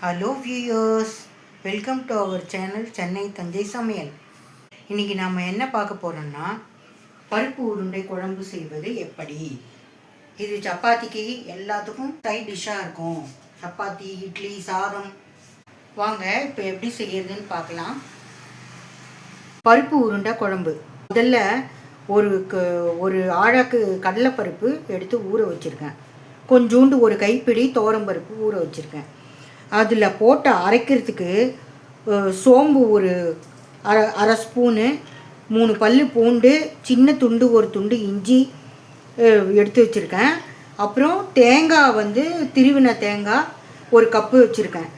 Hello viewers welcome to our channel Chennai Thanjai சமையல் இன்றைக்கி நாம் என்ன பார்க்க போகிறோம்னா பருப்பு உருண்டை குழம்பு செய்வது எப்படி? இது சப்பாத்திக்கு எல்லாத்துக்கும் சைட் டிஷ்ஷாக இருக்கும். சப்பாத்தி இட்லி சாதம். வாங்க இப்போ எப்படி செய்யறதுன்னு பார்க்கலாம். பருப்பு உருண்டை குழம்பு. முதல்ல ஒரு க ஒரு ஆழாக்கு கடலைப்பருப்பு எடுத்து ஊற வச்சுருக்கேன். கொஞ்சோண்டு ஒரு கைப்பிடி பருப்பு ஊற வச்சுருக்கேன். அதில் போட்டு அரைக்கிறதுக்கு சோம்பு ஒரு அரை அரை ஸ்பூனு மூணு பல் பூண்டு சின்ன துண்டு ஒரு துண்டு இஞ்சி எடுத்து வச்சுருக்கேன். அப்புறம் தேங்காய் வந்து திருவின தேங்காய் ஒரு கப்பு வச்சுருக்கேன்.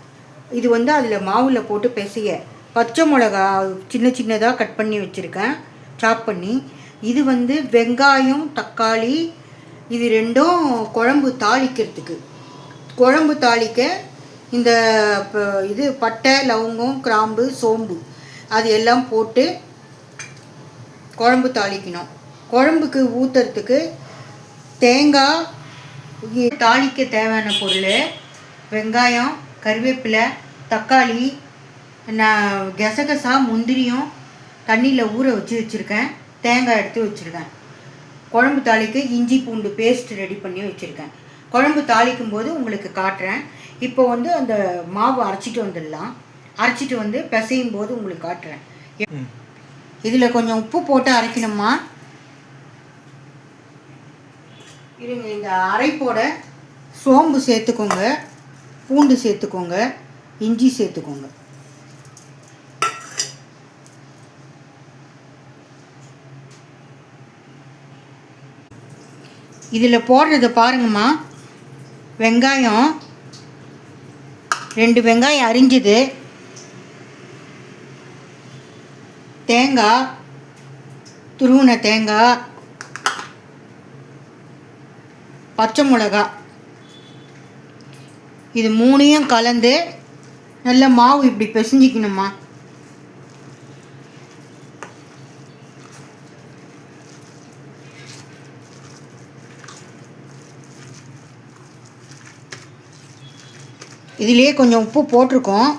இது வந்து அதில் மாவில் போட்டு பிசைய பச்சை மிளகா சின்ன சின்னதாக கட் பண்ணி வச்சுருக்கேன். சாப் பண்ணி இது வந்து வெங்காயம் தக்காளி இது ரெண்டும் குழம்பு தாளிக்கிறதுக்கு. குழம்பு தாளிக்க இந்த இது பட்டை லவங்கம் கிராம்பு சோம்பு அது எல்லாம் போட்டு குழம்பு தாளிக்கணும். குழம்புக்கு ஊற்றுறதுக்கு தேங்காய் தாளிக்க தேவையான பொருள் வெங்காயம் கருவேப்பிலை தக்காளி நான் கசகசா முந்திரியும் தண்ணியில் ஊற வச்சு வச்சுருக்கேன். தேங்காய் எடுத்து வச்சுருக்கேன். குழம்பு தாளிக்கு இஞ்சி பூண்டு பேஸ்ட் ரெடி பண்ணி வச்சுருக்கேன். குழம்பு தாளிக்கும் போது உங்களுக்கு காட்டுறேன். இப்போ வந்து அந்த மாவு அரைச்சிட்டு வந்துடலாம். அரைச்சிட்டு வந்து பிசையும் போது உங்களுக்கு காட்டுறேன். இதில் கொஞ்சம் உப்பு போட்டு அரைக்கணுமா? இருங்க இந்த அரைப்போட சோம்பு சேர்த்துக்கோங்க. பூண்டு சேர்த்துக்கோங்க. இஞ்சி சேர்த்துக்கோங்க. இதில் போடுறத பாருங்கம்மா. வெங்காயம். ரெண்டு வெங்காயம் அரிஞ்சுது. தேங்காய். துருவின தேங்காய். பச்சை மிளகா. இது மூணையும் கலந்து நல்ல மாவு இப்படி பிசைஞ்சிக்கணுமா இதுலேயே கொஞ்சம் உப்பு போட்டிருக்கோம்.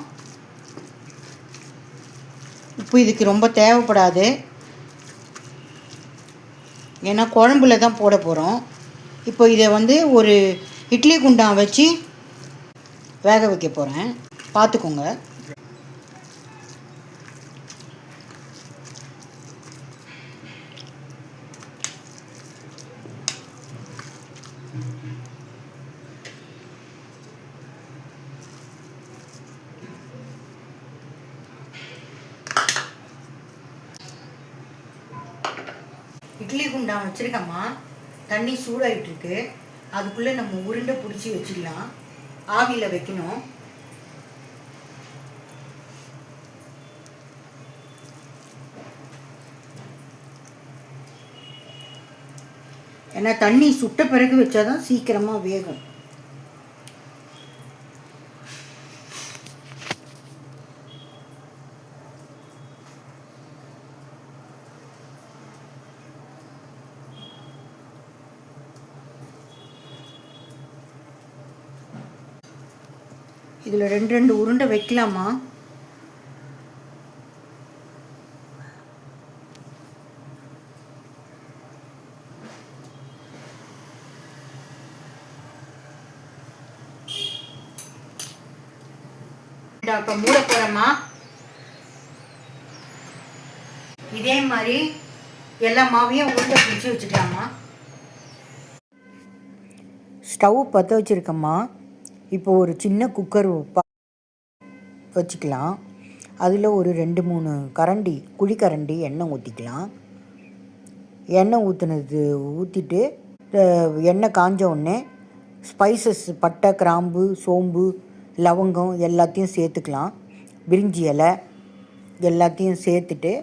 உப்பு இதுக்கு ரொம்ப தேவைப்படாது. ஏன்னா குழம்புல தான் போட போகிறோம் இப்போ இதை வந்து ஒரு இட்லி குண்டான் வச்சு வேக வைக்க போகிறேன் பார்த்துக்கோங்க. இட்லி குண்டான் வச்சுருக்கம்மா. தண்ணி சூடாயிட்டு இருக்கு அதுக்குள்ளே நம்ம உருண்டை பிடிச்சி வச்சுக்கலாம் ஆவியில் வைக்கணும். ஏன்னா தண்ணி சுட்ட பிறகு வச்சாதான் சீக்கிரமாக வேகும். இதில் ரெண்டு ரெண்டு உருண்டை வைக்கலாமா? இப்போ மூட போகிறேம்மா இதே மாதிரி எல்லா மாவையும் உருண்டை பிடிச்சி வச்சுக்கலாமா ஸ்டவ் பற்ற வச்சுருக்கம்மா. இப்போ ஒரு சின்ன குக்கர் வச்சுக்கலாம். அதில் ஒரு ரெண்டு மூணு கரண்டி குழிக்கரண்டி எண்ணெய் ஊற்றிக்கலாம் எண்ணெய் ஊற்றுனது ஊற்றிட்டு எண்ணெய் காஞ்ச உடனே ஸ்பைசஸ் பட்டை கிராம்பு சோம்பு லவங்கம் எல்லாத்தையும் சேர்த்துக்கலாம். பிரிஞ்சி இலை எல்லாத்தையும் சேர்த்துட்டு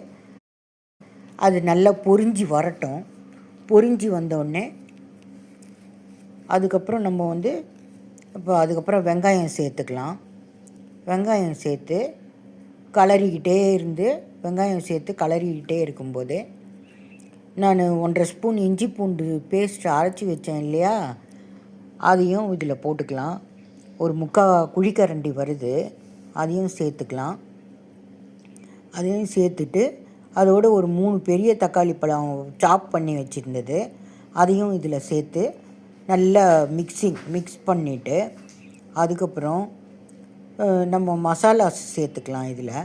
அது நல்லா பொறிஞ்சி வரட்டும். பொறிஞ்சி வந்தோடனே அதுக்கப்புறம் நம்ம வந்து இப்போ அதுக்கப்புறம் வெங்காயம் சேர்த்துக்கலாம். வெங்காயம் சேர்த்து கலரிக்கிட்டே இருந்து வெங்காயம் சேர்த்து கலரிக்கிட்டே இருக்கும்போது நான் ஒன்றரை ஸ்பூன் இஞ்சி பூண்டு பேஸ்ட் அரைச்சி வச்சேன் இல்லையா? அதையும் இதில் போட்டுக்கலாம். ஒரு முக்கா குழிக்கரண்டி வருது. அதையும் சேர்த்துக்கலாம். அதையும் சேர்த்துட்டு அதோட ஒரு மூணு பெரிய தக்காளி பழம் சாப் பண்ணி வச்சுருந்தது. அதையும் இதில் சேர்த்து நல்லா மிக்சிங் மிக்ஸ் பண்ணிவிட்டு அதுக்கப்புறம் நம்ம மசாலா சேர்த்துக்கலாம் இதில்.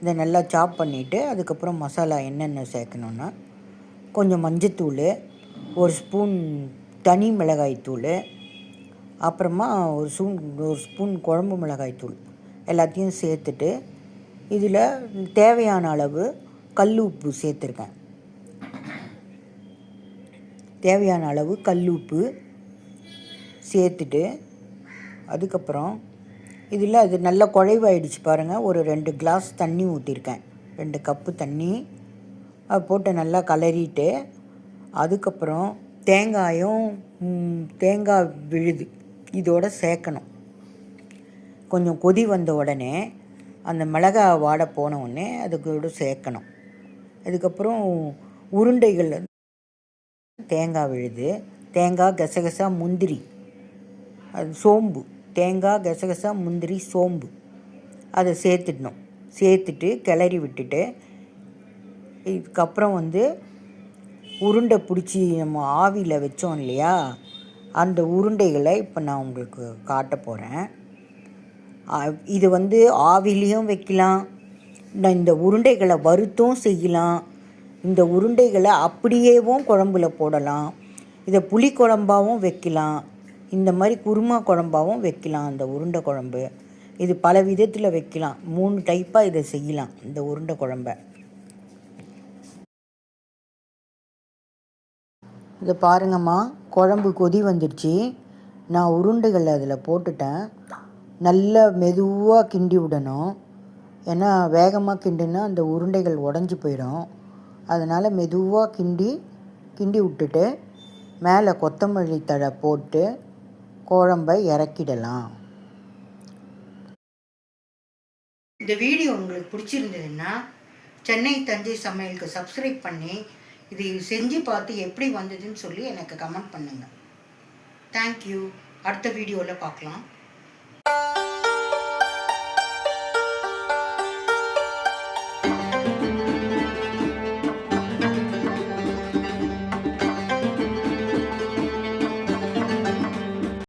இதை நல்லா சாப் பண்ணிவிட்டு அதுக்கப்புறம் மசாலா என்னென்ன சேர்க்கணுன்னா கொஞ்சம் மஞ்சத்தூள் ஒரு ஸ்பூன் தனி மிளகாய் தூள் அப்புறமா ஒரு ஸ்பூன் ஒரு ஸ்பூன் குழம்பு மிளகாய் தூள் எல்லாத்தையும் சேர்த்துட்டு இதில் தேவையான அளவு கல் உப்பு சேர்த்துருக்கேன். தேவையான அளவு கல் உப்பு சேர்த்துட்டு அதுக்கப்புறம் இதில் அது நல்லா குழைவாயிடுச்சு பாருங்கள் ஒரு ரெண்டு கிளாஸ் தண்ணி ஊற்றிருக்கேன் ரெண்டு கப்பு தண்ணி. அதை போட்டு நல்லா கலரிட்டு அதுக்கப்புறம் தேங்காயும் தேங்காய் விழுது. இதோட சேர்க்கணும். கொஞ்சம் கொதி வந்த உடனே அந்த மிளகா வாட போன உடனே அதுக்கூட சேர்க்கணும். அதுக்கப்புறம் உருண்டைகள் தேங்காய் விழுது. தேங்காய் கசகசா முந்திரி. அது சோம்பு. தேங்காய் கசகசா முந்திரி சோம்பு. அதை சேர்த்துடணும். சேர்த்துட்டு கிளறி விட்டுட்டு இதுக்கப்புறம் வந்து உருண்டை பிடிச்சி நம்ம ஆவியில் வச்சோம் இல்லையா? அந்த உருண்டைகளை இப்போ நான் உங்களுக்கு காட்ட போகிறேன் இது வந்து ஆவிலையும் வைக்கலாம். நான் இந்த உருண்டைகளை வறுத்தும் செய்யலாம். இந்த உருண்டைகளை அப்படியேவும் குழம்புல போடலாம். இதை புளி குழம்பாகவும் வைக்கலாம். இந்த மாதிரி குருமா குழம்பாகவும் வைக்கலாம் அந்த உருண்டை குழம்பு. இது பல விதத்தில் வைக்கலாம். மூணு டைப்பாக இதை செய்யலாம் இந்த உருண்டை குழம்ப. இதை பாருங்கம்மா குழம்பு கொதி வந்துடுச்சு. நான் உருண்டைகள் அதில் போட்டுட்டேன். நல்லா மெதுவாக கிண்டி விடணும். ஏன்னா வேகமாக கிண்டினா அந்த உருண்டைகள் உடஞ்சி போயிடும். அதனால் மெதுவாக கிண்டி கிண்டி விட்டுட்டு மேலே கொத்தமல்லி தழை போட்டு குழம்பை இறக்கிடலாம். இந்த வீடியோ உங்களுக்கு பிடிச்சிருந்ததுன்னா சென்னை தஞ்சை சமையலுக்கு சப்ஸ்கிரைப் பண்ணி இது செஞ்சு பார்த்து எப்படி வந்ததுன்னு சொல்லி எனக்கு கமெண்ட் பண்ணுங்கள் தேங்க்யூ அடுத்த வீடியோவில் பார்க்கலாம்.